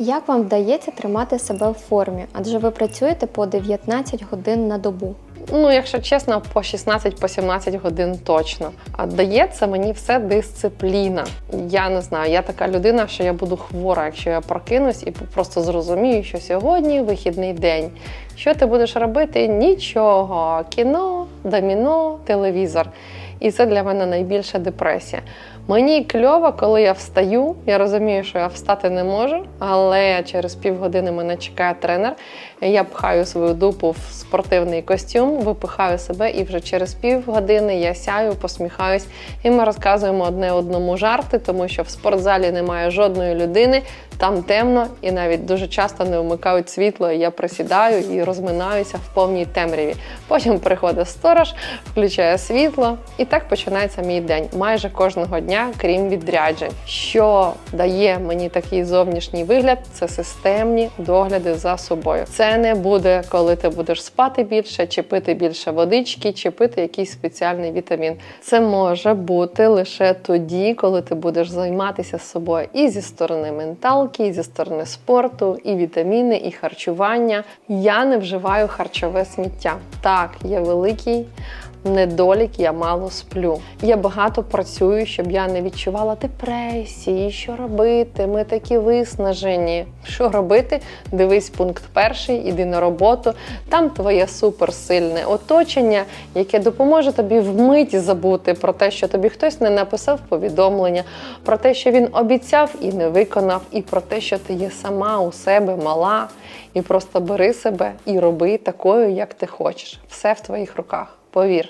Як вам вдається тримати себе в формі? Адже ви працюєте по 19 годин на добу. Ну, якщо чесно, по 16-17 годин точно. А дається мені все дисципліна. Я не знаю, я така людина, що я буду хвора, якщо я прокинусь і просто зрозумію, що сьогодні вихідний день. Що ти будеш робити? Нічого. Кіно, доміно, телевізор. І це для мене найбільша депресія. Мені кльово, коли я встаю. Я розумію, що я встати не можу, але через півгодини мене чекає тренер. Я пхаю свою дупу в спортивний костюм, випихаю себе, і вже через півгодини я сяю, посміхаюсь, і ми розказуємо одне одному жарти, тому що в спортзалі немає жодної людини, там темно, і навіть дуже часто не вмикають світло. Я присідаю і розминаюся в повній темряві. Потім приходить сторож, включає світло, і так починається мій день майже кожного дня, крім відряджень. Що дає мені такий зовнішній вигляд, це системні догляди за собою. Це не буде, коли ти будеш спати більше, чи пити більше водички, чи пити якийсь спеціальний вітамін. Це може бути лише тоді, коли ти будеш займатися собою і зі сторони менталки, і зі сторони спорту, і вітаміни, і харчування. Я не вживаю харчове сміття. Так, є великий недолік, я мало сплю. Я багато працюю, щоб я не відчувала депресії. Що робити? Ми такі виснажені. Що робити? Дивись пункт перший, іди на роботу. Там твоє суперсильне оточення, яке допоможе тобі вмить забути про те, що тобі хтось не написав повідомлення, про те, що він обіцяв і не виконав, і про те, що ти є сама у себе мала, і просто бери себе і роби такою, як ти хочеш. Все в твоїх руках. Повір.